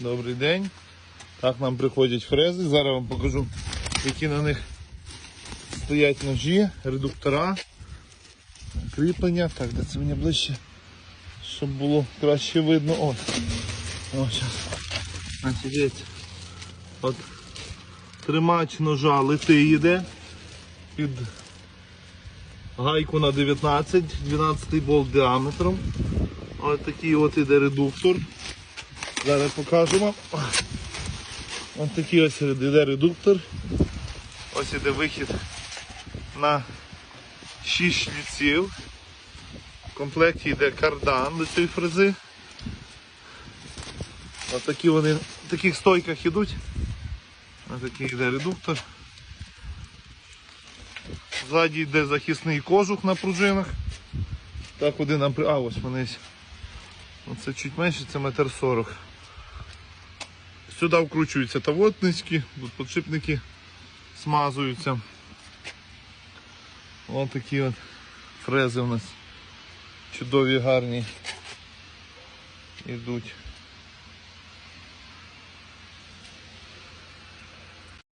Добрий день. Так нам приходять фрези. Зараз вам покажу, які на них стоять ножі, редуктора, кріплення. Так, де це мені ближче, щоб було краще видно. О, зараз. От тримач ножа литий йде під гайку на 19, 12 болт діаметром. Ось такий от іде редуктор. Зараз покажу вам. Ось такий ось іде редуктор. Ось іде вихід на 6 шліців. В комплекті йде кардан до цієї фрези. Ось такі вони в таких стойках йдуть. Ось такий йде редуктор. Ззаді йде захисний кожух на пружинах. Так один нам. А, ось вони. Оце чуть менше, це метр сорок. Сюди вкручуються тавотнички, подшипники смазуються. Ось такі от фрези у нас чудові, гарні йдуть.